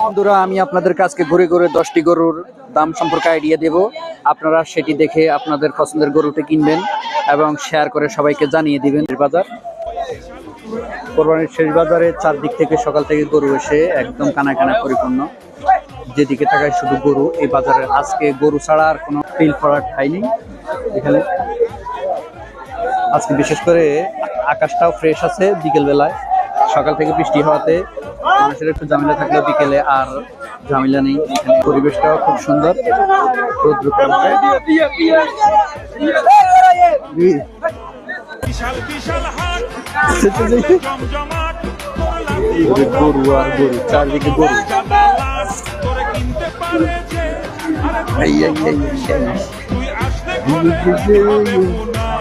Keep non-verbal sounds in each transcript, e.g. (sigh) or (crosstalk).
বন্ধুরা আমি আপনাদের কাছকে ঘুরে ঘুরে দশটি গরুর দাম সম্পর্কে আইডিয়া দেব। আপনারা সেটি দেখে আপনাদের পছন্দের গরুটি কিনবেন এবং শেয়ার করে সবাইকে জানিয়ে দিবেন। বাজার। কোরবানির শেষ বাজারে চারদিক থেকে সকাল থেকে গরু এসে একদম কানা কানা পরিপূর্ণ। যেদিকে থাকায় শুধু গরু, এই বাজারে আজকে গরু ছাড়া আর কোনো ফিল করার ঠাই নেই এখানে আজকে বিশেষ করে আকাশটাও ফ্রেশ আছে বিকেল বেলায় সকাল থেকে বৃষ্টি হওয়াতে মানুষের একটু ঝামেলা থাকলেও বিকেলে আর ঝামেলা নেই। এখানে পরিবেশটাও খুব সুন্দর। রৌদ্র আর গরু চারদিকে গরু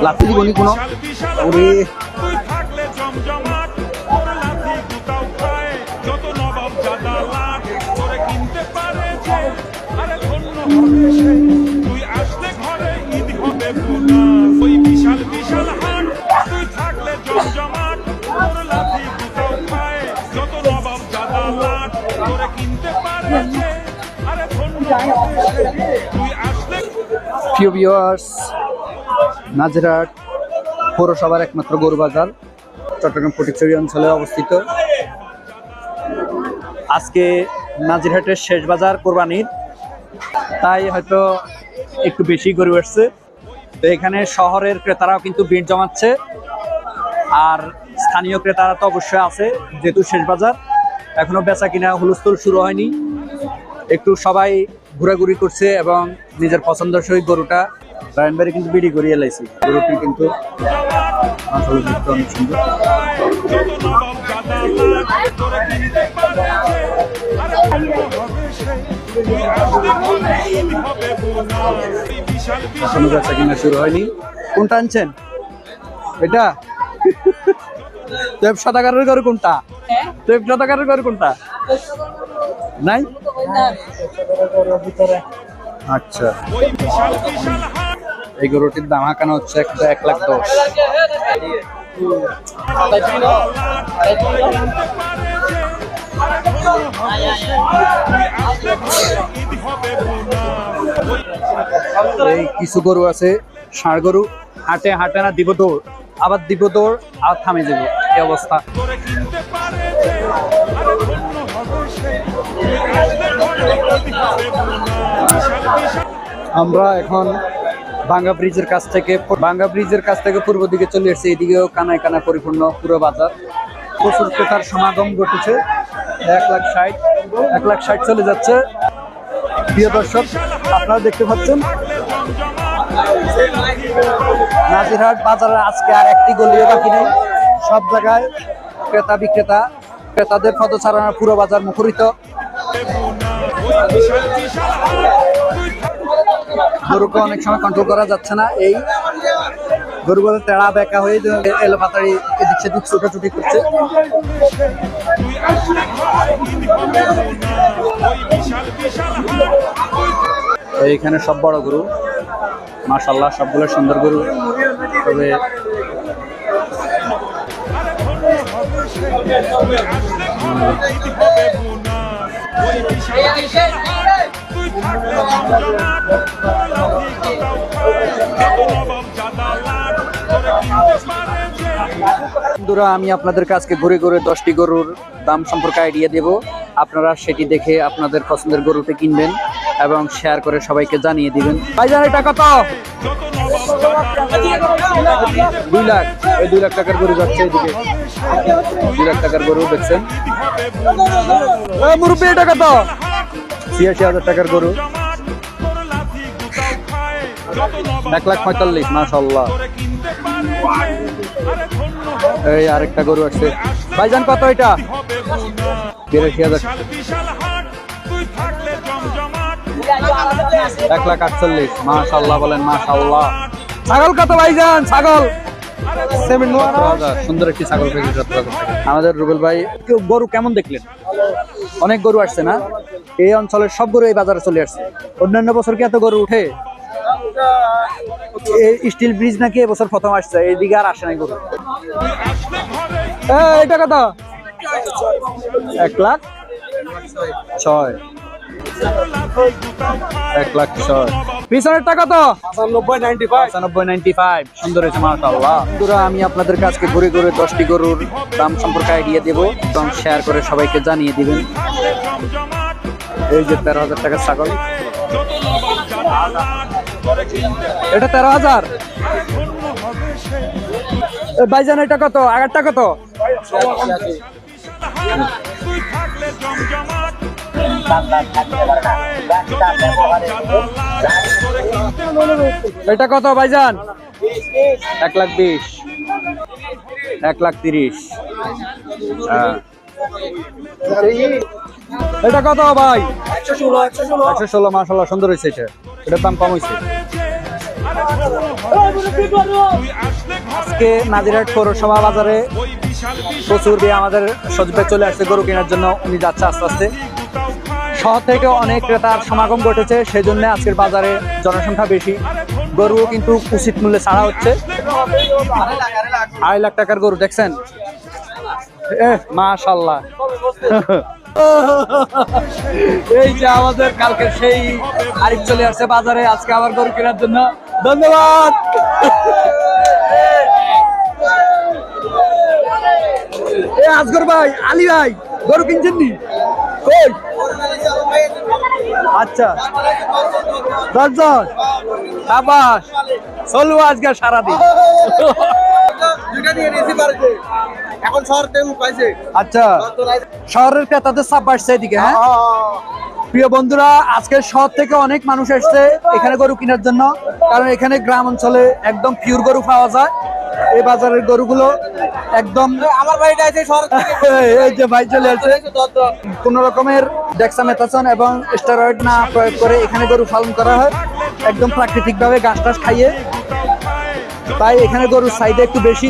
লাথি দিবনি কোনো? ওরে। তুই আসলে ঘরে ঈদ হবে ওই বিশাল বিশাল হাট তুই থাকলে জমজমাট তোর লাঠি গুতাও খায় যত নবাব জাদালাট তোরে কিনতে পারে আরে ধন্য তুই প্রিয় ভিউয়ার্স নাজরাট পৌরসভার একমাত্র গরু বাজার চট্টগ্রাম ফটিকছড়ি অঞ্চলে অবস্থিত। আজকে নাজিরহাটের শেষ বাজার কোরবানির, তাই হয়তো একটু বেশি গরু আসছে। তো এখানে শহরের ক্রেতারাও কিন্তু ভিড় জমাচ্ছে, আর স্থানীয় ক্রেতারা তো অবশ্যই আছে, যেহেতু শেষ বাজার, এখনও বেচা কিনা হুলস্থুল শুরু হয়নি। একটু সবাই ঘোরাঘুরি করছে এবং নিজের পছন্দসই গরুটা রায়নবাড়ি কিন্তু বিড়ি করিয়ে লাইছি। গরুটি কিন্তু অনেক সুন্দর। ঘরে এখনও কিনা শুরু হয়নি। কোনটা আনছেন? এটা? (laughs) তেপ শতাকারের গরু কোনটা? তেপ শতাকারের গরু কোনটা? নাই? আচ্ছা। এই গরুটির দাম হাঁকানো হচ্ছে একটা এক লাখ দশ। এই কিছু গরু আছে, ষাঁড় গরু। হাটে হাটে না, দিব দৌড়। আবার দিব দৌড় আর থামে যাব। এই অবস্থা। আমরা এখন বাঙ্গা ব্রিজের কাছ থেকে বাঙ্গা ব্রিজের কাছ থেকে পূর্ব দিকে চলে এসেছি। এদিকেও কানায় কানা পরিপূর্ণ পুরো বাজার। প্রচুর ক্রেতার সমাগম ঘটেছে। এক লাখ ষাট, এক লাখ ষাট চলে যাচ্ছে। প্রিয় দর্শক, আপনারা দেখতে পাচ্ছেন নাজিরহাট বাজারে আজকে আর একটি গলিও বাকি নেই। সব জায়গায় ক্রেতা বিক্রেতা ক্রেতাদের পদচারণা পুরো বাজার মুখরিত। গরুকে অনেক সময় কন্ট্রোল করা যাচ্ছে না। এই গরুগুলো তেড়া বেঁকা হয়ে এলো পাতাড়ি এদিক সেদিক ছুটাছুটি করছে। এইখানে সব বড় গরু। মাশাল্লাহ সবগুলো সুন্দর গরু। তবে বন্ধুরা, আমি আপনাদের কাছকে ঘুরে ঘুরে দশটি গরুর দাম সম্পর্কে আইডিয়া দেব। আপনারা সেটি দেখে আপনাদের পছন্দের গরুটি কিনবেন এবং শেয়ার করে সবাইকে জানিয়ে দিবেন। যত নবাব দুই লাখ এই দুই লাখ টাকার গরু যাচ্ছে এদিকে। দুই লাখ টাকার গরু দেখছেন মুরব্বি এটা কত? ছিয়াশি হাজার টাকার গরু। এক লাখ পঁয়তাল্লিশ হবে এই আরেকটা গরু আসছে ভাইজান কত এটা? বিরাশি হাজার। এক লাখ আটচল্লিশ মাশাল্লাহ বলেন মাশাল্লাহ ছাগল কত ভাইজান? ছাগল। সুন্দর একটি ছাগল। আমাদের রুবেল ভাই গরু কেমন দেখলেন? অনেক গরু আসছে না? এই অঞ্চলের সব গরু এই বাজারে চলে আসছে। অন্যান্য বছর কি এত গরু উঠে? স্টিল ব্রিজ নাকি এবছর প্রথম আসছে এইদিকে আর আসে নাই গরু। এটা কত? এক লাখ ছয়। এক লাখ ছয় পিছনের টাকা তো পঁচানব্বই নাইনটি ফাইভ পঁচানব্বই নাইনটি ফাইভ সুন্দর হয়েছে মাশাল্লাহ বন্ধুরা আমি আপনাদের কাছকে ঘুরে ঘুরে দশটি গরুর দাম সম্পর্কে আইডিয়া দেবো এবং শেয়ার করে সবাইকে জানিয়ে দিবেন এই যে তেরো হাজার টাকার ছাগল এটা তেরো হাজার ভাইজান এটা কত আগেরটা কত এটা কত ভাইজান? এক লাখ বিশ। এক লাখ তিরিশ। হ্যাঁ। এটা কত ভাই? একশো ষোলো মাসাল্লাহ সুন্দর হয়েছে এটা। এটার দাম কম হয়েছে। আজকে নাজিরহাট পৌরসভা বাজারে প্রচুর দিয়ে আমাদের সজীব চলে আসছে গরু কেনার জন্য। উনি যাচ্ছে আস্তে আস্তে। শহর থেকে অনেক ক্রেতার সমাগম ঘটেছে সেই জন্য আজকের বাজারে জনসংখ্যা বেশি। গরুও কিন্তু উচিত মূল্যে ছাড়া হচ্ছে। আড়াই লাখ টাকার গরু, দেখছেন? মাশাল্লাহ। এই যে আমাদের কালকে সেই আরিফ চলে আসছে বাজারে, আজকে আবার গরু কেনার জন্য। ধন্যবাদ! এ, আজগর ভাই, আলী ভাই, গরু কিনছেন নি? কই? আচ্ছা। দশজন সাবাস। চলবো আজকে সারাদিন। এখন শহর পাইছে। আচ্ছা। শহরের ক্রেতাদের চাপ বাড়ছে এদিকে হ্যাঁ? প্রিয় বন্ধুরা আজকে শহর থেকে অনেক মানুষ এসছে এখানে গরু কেনার জন্য। কারণ এখানে গ্রাম অঞ্চলে একদম পিওর গরু পাওয়া যায়। এই বাজারের গরুগুলো একদম আমার বাড়িটা আছে (laughs) এই যে ভাই চলে আসছে। কোন রকমের ডেক্সামেথাসন এবং স্টেরয়েড না প্রয়োগ করে এখানে গরু পালন করা হয়। একদম প্রাকৃতিক ভাবে ঘাস টাস খাইয়ে। তাই এখানে গরুর সাইডে একটু বেশি।